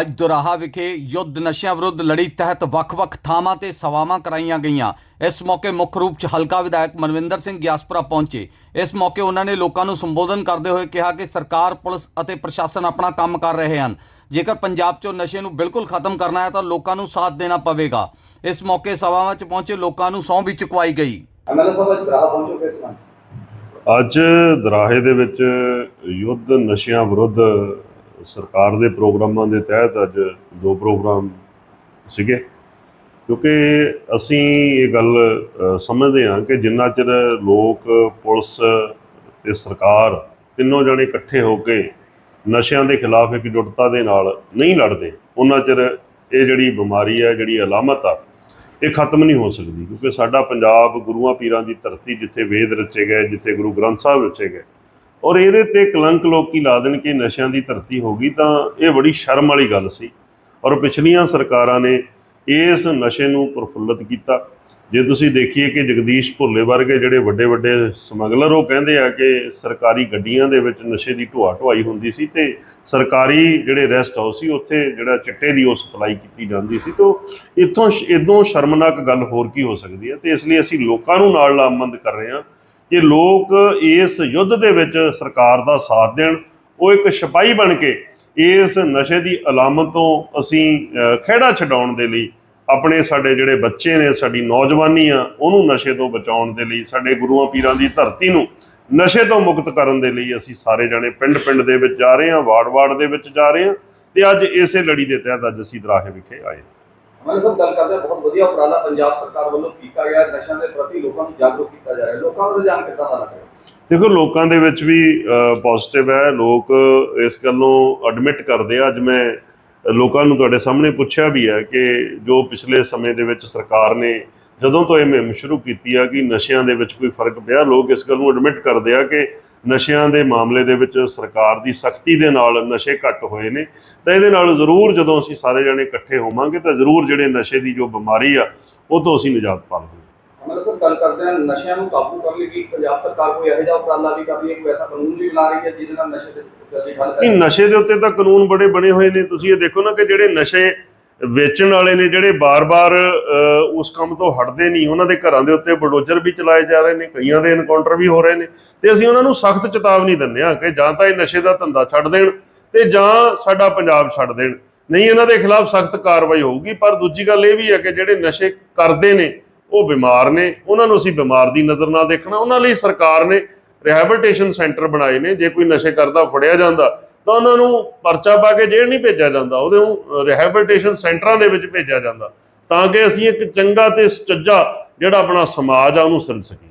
ਅੱਜ ਦੁਰਾਹਾ ਵਿਖੇ ਯੁੱਧ ਨਸ਼ਿਆਂ ਵਿਰੁੱਧ ਲੜੀ ਤਹਿਤ ਵੱਖ-ਵੱਖ ਥਾਵਾਂ ਤੇ ਸਵਾਵਾਂ ਕਰਾਈਆਂ ਗਈਆਂ। ਇਸ ਮੌਕੇ ਮੁੱਖ ਰੂਪ 'ਚ ਹਲਕਾ ਵਿਧਾਇਕ ਮਨਵਿੰਦਰ ਸਿੰਘ ਗਿਆਸਪੁਰਾ ਪਹੁੰਚੇ। ਇਸ ਮੌਕੇ ਉਹਨਾਂ ਨੇ ਲੋਕਾਂ ਨੂੰ ਸੰਬੋਧਨ ਕਰਦੇ ਹੋਏ ਕਿਹਾ ਕਿ ਸਰਕਾਰ ਪੁਲਿਸ ਅਤੇ ਪ੍ਰਸ਼ਾਸਨ ਆਪਣਾ ਕੰਮ ਕਰ ਰਹੇ ਹਨ। ਜੇਕਰ ਪੰਜਾਬ 'ਚੋਂ ਨਸ਼ੇ ਨੂੰ ਬਿਲਕੁਲ ਖਤਮ ਕਰਨਾ ਹੈ ਤਾਂ ਲੋਕਾਂ ਨੂੰ ਸਾਥ ਦੇਣਾ ਪਵੇਗਾ। ਇਸ ਮੌਕੇ ਸਵਾਵਾਂ 'ਚ ਪਹੁੰਚੇ ਲੋਕਾਂ ਨੂੰ ਸਹੁੰ ਵੀ ਚੁਕਵਾਈ ਗਈ। ਐਮਐਲਏ ਸਾਹਿਬ ਅੱਜ ਗ੍ਰਾਹ ਪਹੁੰਚੋ ਕਿਸ ਤਰ੍ਹਾਂ? ਅੱਜ ਦਰਾਹੇ ਦੇ ਵਿੱਚ ਯੁੱਧ ਨਸ਼ਿਆਂ ਵਿਰੁੱਧ ਸਰਕਾਰ ਦੇ ਪ੍ਰੋਗਰਾਮਾਂ ਦੇ ਤਹਿਤ ਅੱਜ ਦੋ ਪ੍ਰੋਗਰਾਮ ਸੀਗੇ। ਕਿਉਂਕਿ ਅਸੀਂ ਇਹ ਗੱਲ ਸਮਝਦੇ ਹਾਂ ਕਿ ਜਿੰਨਾ ਚਿਰ ਲੋਕ, ਪੁਲਿਸ ਤੇ ਸਰਕਾਰ ਤਿੰਨੋਂ ਜਣੇ ਇਕੱਠੇ ਹੋ ਕੇ ਨਸ਼ਿਆਂ ਦੇ ਖਿਲਾਫ ਇੱਕ ਜੁਟਤਾ ਦੇ ਨਾਲ ਨਹੀਂ ਲੜਦੇ, ਉਹਨਾਂ ਚਿਰ ਇਹ ਜਿਹੜੀ ਬਿਮਾਰੀ ਹੈ, ਜਿਹੜੀ ਅਲਾਮਤ ਆ, ਇਹ ਖਤਮ ਨਹੀਂ ਹੋ ਸਕਦੀ। ਕਿਉਂਕਿ ਸਾਡਾ ਪੰਜਾਬ ਗੁਰੂਆਂ ਪੀਰਾਂ ਦੀ ਧਰਤੀ ਜਿੱਥੇ ਵੇਦ ਰਚੇ ਗਏ, ਜਿੱਥੇ ਗੁਰੂ ਗ੍ਰੰਥ ਸਾਹਿਬ ਰਚੇ ਗਏ ਔਰ ਇਹਦੇ ਤੇ ਕਲੰਕ ਲੋਕੀ ਲਾ ਦੇਣ ਕਿ ਨਸ਼ਿਆਂ ਦੀ ਧਰਤੀ ਹੋ ਗਈ, ਤਾਂ ਇਹ ਬੜੀ ਸ਼ਰਮ ਵਾਲੀ ਗੱਲ ਸੀ। ਔਰ ਪਿਛਲੀਆਂ ਸਰਕਾਰਾਂ ਨੇ ਇਸ ਨਸ਼ੇ ਨੂੰ ਪ੍ਰਫੁੱਲਤ ਕੀਤਾ। ਜੇ ਤੁਸੀਂ ਦੇਖੀਏ ਕਿ ਜਗਦੀਸ਼ ਭੁੱਲੇ ਵਰਗੇ ਜਿਹੜੇ ਵੱਡੇ ਵੱਡੇ ਸਮਗਲਰ, ਉਹ ਕਹਿੰਦੇ ਆ ਕਿ ਸਰਕਾਰੀ ਗੱਡੀਆਂ ਦੇ ਵਿੱਚ ਨਸ਼ੇ ਦੀ ਢੋਆ ਢੁਆਈ ਹੁੰਦੀ ਸੀ ਤੇ ਸਰਕਾਰੀ ਜਿਹੜੇ ਰੈਸਟ ਹਾਊਸ ਸੀ, ਉੱਥੇ ਜਿਹੜਾ ਚਿੱਟੇ ਦੀ ਉਹ ਸਪਲਾਈ ਕੀਤੀ ਜਾਂਦੀ ਸੀ। ਤੋਂ ਇੱਥੋਂ ਇਦੋਂ ਸ਼ਰਮਨਾਕ ਗੱਲ ਹੋਰ ਕੀ ਹੋ ਸਕਦੀ ਹੈ? ਤੇ ਇਸ ਲਈ ਅਸੀਂ ਲੋਕਾਂ ਨੂੰ ਨਾਲ ਲਾਮਬੰਦ ਕਰ ਰਹੇ ਹਾਂ। ਕਿ ਲੋਕ ਇਸ ਯੁੱਧ ਦੇ ਵਿੱਚ ਸਰਕਾਰ ਦਾ ਸਾਥ ਦੇਣ ਉਹ ਇੱਕ ਸਿਪਾਹੀ ਬਣ ਕੇ ਇਸ ਨਸ਼ੇ ਦੀ ਅਲਾਮਤ ਤੋਂ ਅਸੀਂ ਅ, ਖਹਿੜਾ ਛਡਾਉਣ ਦੇ ਲਈ ਆਪਣੇ ਸਾਡੇ ਜਿਹੜੇ ਬੱਚੇ ਨੇ ਸਾਡੀ ਨੌਜਵਾਨੀ ਆ ਉਹਨੂੰ ਨਸ਼ੇ ਤੋਂ ਬਚਾਉਣ ਦੇ ਲਈ ਸਾਡੇ ਗੁਰੂਆਂ ਪੀਰਾਂ ਦੀ ਧਰਤੀ ਨੂੰ ਨਸ਼ੇ ਤੋਂ ਮੁਕਤ ਕਰਨ ਦੇ ਲਈ ਅਸੀਂ ਸਾਰੇ ਜਾਣੇ ਪਿੰਡ-ਪਿੰਡ ਦੇ ਵਿੱਚ ਜਾ ਰਹੇ ਹਾਂ ਵਾਰਡ-ਵਾਰਡ ਦੇ ਵਿੱਚ ਜਾ ਰਹੇ ਹਾਂ ਤੇ ਅੱਜ ਇਸੇ ਲੜੀ ਦੇ ਤਹਿਤ ਅੱਜ ਅਸੀਂ ਦਰਾਹੇ ਵਿਖੇ ਆਏ ਐਮਐਲਏ ਸਾਹਿਬ ਗੱਲ ਕਰਦੇ, ਬਹੁਤ ਵਧੀਆ ਉਪਰਾਲਾ ਪੰਜਾਬ ਸਰਕਾਰ ਵੱਲੋਂ ਕੀਤਾ ਗਿਆ, ਨਸ਼ਿਆਂ ਦੇ ਪ੍ਰਤੀ ਲੋਕਾਂ ਨੂੰ ਜਾਗਰੂਕ ਕੀਤਾ ਜਾ ਰਿਹਾ। ਲੋਕਾਂ ਦਾ ਰੁਝਾਨ ਕਿੱਦਾਂ ਦਾ ਲੱਗ ਰਿਹਾ? ਦੇਖੋ, ਲੋਕਾਂ ਦੇ ਵਿੱਚ ਵੀ ਪੋਜ਼ਿਟਿਵ ਹੈ। ਲੋਕ ਇਸ ਗੱਲੋਂ ਐਡਮਿਟ ਕਰਦੇ ਆ। ਅੱਜ ਮੈਂ ਲੋਕਾਂ ਨੂੰ ਤੁਹਾਡੇ ਸਾਹਮਣੇ ਪੁੱਛਿਆ ਵੀ ਹੈ ਕਿ ਜੋ ਪਿਛਲੇ ਸਮੇਂ ਦੇ ਵਿੱਚ ਸਰਕਾਰ ਨੇ ਜਦੋਂ ਤੋਂ ਇਹ ਮੁਹਿੰਮ ਸ਼ੁਰੂ ਕੀਤੀ ਆ ਕਿ ਨਸ਼ਿਆਂ ਦੇ ਵਿੱਚ ਕੋਈ ਫ਼ਰਕ ਪਿਆ, ਲੋਕ ਇਸ ਗੱਲ ਨੂੰ ਐਡਮਿਟ ਕਰਦੇ ਆ ਕਿ ਨਸ਼ਿਆਂ ਦੇ ਮਾਮਲੇ ਦੇ ਵਿੱਚ ਸਰਕਾਰ ਦੀ ਸਖਤੀ ਦੇ ਨਾਲ ਨਸ਼ੇ ਘੱਟ ਹੋਏ ਨੇ ਤਾਂ ਇਹਦੇ ਨਾਲ ਜ਼ਰੂਰ ਜਦੋਂ ਅਸੀਂ ਸਾਰੇ ਜਣੇ ਇਕੱਠੇ ਹੋਵਾਂਗੇ ਤਾਂ ਜ਼ਰੂਰ ਜਿਹੜੇ ਨਸ਼ੇ ਦੀ ਜੋ ਬਿਮਾਰੀ ਆ ਉਹ ਤੋਂ ਅਸੀਂ ਨਿਜਾਤ ਪਾਵਾਂਗੇ ਐਮਐਲਏ ਸਾਹਿਬ ਗੱਲ ਕਰਦੇ ਹਾਂ ਨਸ਼ਿਆਂ ਨੂੰ ਕਾਬੂ ਕਰਨ ਲਈ ਕੀ ਪੰਜਾਬ ਸਰਕਾਰ ਕੋਈ ਇਹੋ ਜਿਹਾ ਉਪਰਾਲਾ ਵੀ ਕਰ ਰਹੀ ਹੈ ਕੋਈ ਐਸਾ ਕਾਨੂੰਨ ਵੀ ਬਣਾ ਰਹੀ ਹੈ ਜਿਹਦੇ ਨਾਲ ਨਸ਼ੇ ਦੇ ਨਹੀਂ ਨਸ਼ੇ ਦੇ ਉੱਤੇ ਤਾਂ ਕਾਨੂੰਨ ਬੜੇ ਬਣੇ ਹੋਏ ਨੇ। ਤੁਸੀਂ ਇਹ ਦੇਖੋ ਨਾ ਕਿ ਜਿਹੜੇ ਨਸ਼ੇ ਵੇਚਣ ਵਾਲੇ ਨੇ ਜਿਹੜੇ ਬਾਰ-ਬਾਰ ਉਸ ਕੰਮ ਤੋਂ ਹਟਦੇ ਨਹੀਂ, ਉਹਨਾਂ ਦੇ ਘਰਾਂ ਦੇ ਉੱਤੇ ਬਲਡੋਜ਼ਰ ਵੀ ਚਲਾਏ ਜਾ ਰਹੇ ਨੇ, ਕਈਆਂ ਦੇ ਐਨਕਾਊਂਟਰ ਵੀ ਹੋ ਰਹੇ ਨੇ, ਤੇ ਅਸੀਂ ਉਹਨਾਂ ਨੂੰ ਸਖਤ ਚੇਤਾਵਨੀ ਦਿੰਦੇ ਹਾਂ ਕਿ ਜਾਂ ਤਾਂ ਇਹ ਨਸ਼ੇ ਦਾ ਧੰਦਾ ਛੱਡ ਦੇਣ ਤੇ ਜਾਂ ਸਾਡਾ ਪੰਜਾਬ ਛੱਡ ਦੇਣ। ਨਹੀਂ, ਇਹਨਾਂ ਦੇ ਖਿਲਾਫ ਸਖਤ ਕਾਰਵਾਈ ਹੋਊਗੀ, ਪਰ ਦੂਜੀ ਗੱਲ ਇਹ ਵੀ ਹੈ ਕਿ ਜਿਹੜੇ ਨਸ਼ੇ ਕਰਦੇ ਨੇ, ਉਹ ਬਿਮਾਰ ਨੇ, ਉਹਨਾਂ ਨੂੰ ਅਸੀਂ ਬਿਮਾਰ ਦੀ ਨਜ਼ਰ ਨਾਲ ਦੇਖਣਾ, ਉਹਨਾਂ ਲਈ ਸਰਕਾਰ ਨੇ ਰਿਹੈਬਿਲਿਟੇਸ਼ਨ ਸੈਂਟਰ ਬਣਾਏ ਨੇ, ਜੇ ਕੋਈ ਨਸ਼ੇ ਕਰਦਾ, ਫੜਿਆ ਜਾਂਦਾ ਤਾਂ ਉਹਨਾਂ ਨੂੰ ਪਰਚਾ ਪਾ ਕੇ ਜੇਲ੍ਹ ਨਹੀਂ ਭੇਜਿਆ ਜਾਂਦਾ, ਉਹਦੇ ਨੂੰ ਰਿਹੈਬਿਲਿਟੇਸ਼ਨ ਸੈਂਟਰਾਂ ਦੇ ਵਿੱਚ ਭੇਜਿਆ ਜਾਂਦਾ, ਤਾਂ ਕਿ ਅਸੀਂ ਇੱਕ ਚੰਗਾ ਤੇ ਸੁਚੱਜਾ ਜਿਹੜਾ ਆਪਣਾ ਸਮਾਜ ਆ, ਉਹਨੂੰ ਸਿਰਜ ਸਕੀਏ।